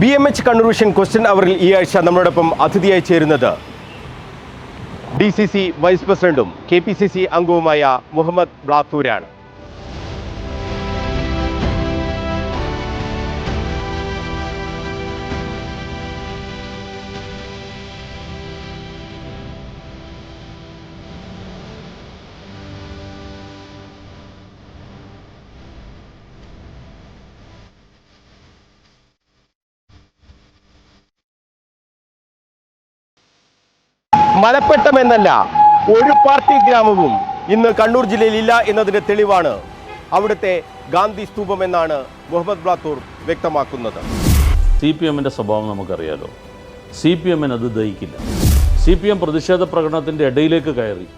B M H vision question അവറിൽ ഈ ആഴ്ച നമ്മളോടൊപ്പം അതിഥിയായി ചേരുന്നത് ഡി സി സി വൈസ് പ്രസിഡന്റും കെ പി സി സി അംഗവുമായ മുഹമ്മദ് ബ്ലാത്തൂരാണ്. മലപ്പെട്ടം എന്നല്ല ഒരു പാർട്ടി ഗ്രാമവും ഇന്ന് കണ്ണൂർ ജില്ലയിൽ ഇല്ല എന്നതിന്റെ തെളിവാണ് അവിടുത്തെ ഗാന്ധി സ്തൂപം എന്നാണ് മുഹമ്മദ് ബ്ലാത്തൂർ വ്യക്തമാക്കുന്നത്. സി പി എമ്മിന്റെ സ്വഭാവം നമുക്കറിയാലോ. സി പി എമ്മിന് അത് ദഹിക്കില്ല. സി പി എം പ്രതിഷേധ പ്രകടനത്തിന്റെ ഇടയിലേക്ക് കയറി.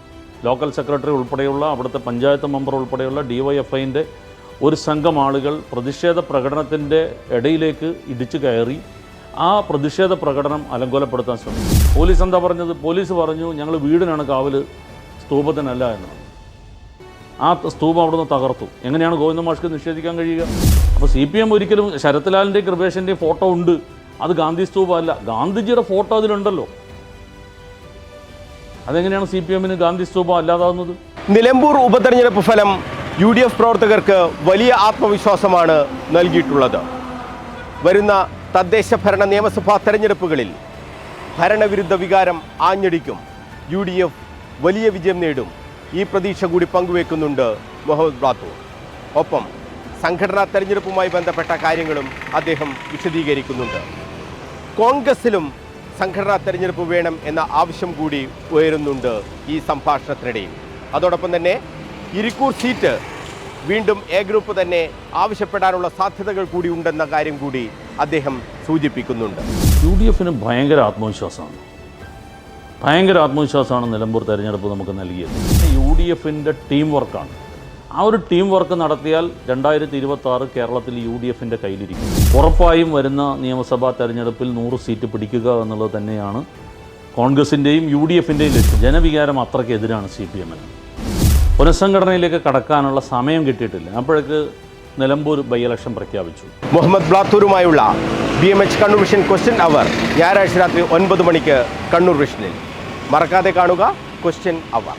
ലോക്കൽ സെക്രട്ടറി ഉൾപ്പെടെയുള്ള അവിടുത്തെ പഞ്ചായത്ത് മെമ്പർ ഉൾപ്പെടെയുള്ള ഡി വൈ എഫ് ഐന്റെ ഒരു സംഘം ആളുകൾ പ്രതിഷേധ പ്രകടനത്തിന്റെ ഇടയിലേക്ക് ഇടിച്ചു കയറി. ആ പ്രതിഷേധ പ്രകടനം അലങ്കോലപ്പെടുത്താൻ ശ്രമിച്ചു. പോലീസ് എന്താ പറഞ്ഞത്? പോലീസ് പറഞ്ഞു ഞങ്ങൾ വീടിനാണ് കാവൽ സ്തൂപത്തിനല്ല എന്ന് ആ സ്തൂപം അവിടുന്ന് തകർത്തു. എങ്ങനെയാണ് ഗോവിന്ദ മാഷ്ക്ക് നിഷേധിക്കാൻ കഴിയുക? അപ്പോൾ സി പി എം ഒരിക്കലും ശരത്ലാലിന്റെയും കൃപേഷിന്റെയും ഫോട്ടോ ഉണ്ട്. അത് ഗാന്ധി സ്തൂപമല്ല. ഗാന്ധിജിയുടെ ഫോട്ടോ അതിലുണ്ടല്ലോ. അതെങ്ങനെയാണ് സി പി എമ്മിന് ഗാന്ധി സ്തൂപം അല്ലാതാവുന്നത്? നിലമ്പൂർ ഉപതെരഞ്ഞെടുപ്പ് ഫലം യു ഡി എഫ് പ്രവർത്തകർക്ക് വലിയ ആത്മവിശ്വാസമാണ് നൽകിയിട്ടുള്ളത്. വരുന്ന തദ്ദേശ ഭരണ നിയമസഭാ തെരഞ്ഞെടുപ്പുകളിൽ ഭരണവിരുദ്ധ വികാരം ആഞ്ഞടിക്കും. യു ഡി എഫ് വലിയ വിജയം നേടും. ഈ പ്രതീക്ഷ കൂടി പങ്കുവെക്കുന്നുണ്ട് മുഹമ്മദ് ബ്ലാത്തൂർ ഒപ്പം സംഘടനാ തെരഞ്ഞെടുപ്പുമായി ബന്ധപ്പെട്ട കാര്യങ്ങളും അദ്ദേഹം വിശദീകരിക്കുന്നുണ്ട്. കോൺഗ്രസിലും സംഘടനാ തെരഞ്ഞെടുപ്പ് വേണം എന്ന ആവശ്യം കൂടി ഉയരുന്നുണ്ട് ഈ സംഭാഷണത്തിനിടയിൽ. അതോടൊപ്പം തന്നെ ഇരിക്കൂർ സീറ്റ് വീണ്ടും എ ഗ്രൂപ്പ് തന്നെ ആവശ്യപ്പെടാനുള്ള സാധ്യതകൾ കൂടി ഉണ്ടെന്ന കാര്യം കൂടി അദ്ദേഹം സൂചിപ്പിക്കുന്നുണ്ട്. യു ഡി എഫിന് ഭയങ്കര ആത്മവിശ്വാസമാണ്. ഭയങ്കര ആത്മവിശ്വാസമാണ് നിലമ്പൂർ തെരഞ്ഞെടുപ്പ് നമുക്ക് നൽകിയത്. യു ഡി എഫിന്റെ ടീം വർക്കാണ് ആ ഒരു ടീം വർക്ക് നടത്തിയാൽ രണ്ടായിരത്തി ഇരുപത്തി ആറ് കേരളത്തിൽ യു ഡി എഫിന്റെ കയ്യിലിരിക്കും. ഉറപ്പായും വരുന്ന നിയമസഭാ തെരഞ്ഞെടുപ്പിൽ നൂറ് സീറ്റ് പിടിക്കുക എന്നുള്ളത് തന്നെയാണ് കോൺഗ്രസിന്റെയും യു ഡി എഫിന്റെയും ലക്ഷ്യം. ജനവികാരം അത്രയ്ക്ക് എതിരാണ് സി പി എമ്മിന്. പുനഃസംഘടനയിലേക്ക് കടക്കാനുള്ള സമയം കിട്ടിയിട്ടില്ല. അപ്പോഴേക്ക് നിലമ്പൂർ ബൈ ഇലക്ഷൻ പ്രഖ്യാപിച്ചു. Muhammad ബ്ലാത്തൂരുമായുള്ള B M H Kannur vision question hour ഞായറാഴ്ച രാത്രി ഒൻപത് മണിക്ക് കണ്ണൂർ വിഷനിൽ മറക്കാതെ കാണുക ക്വസ്റ്റ്യൻ അവർ.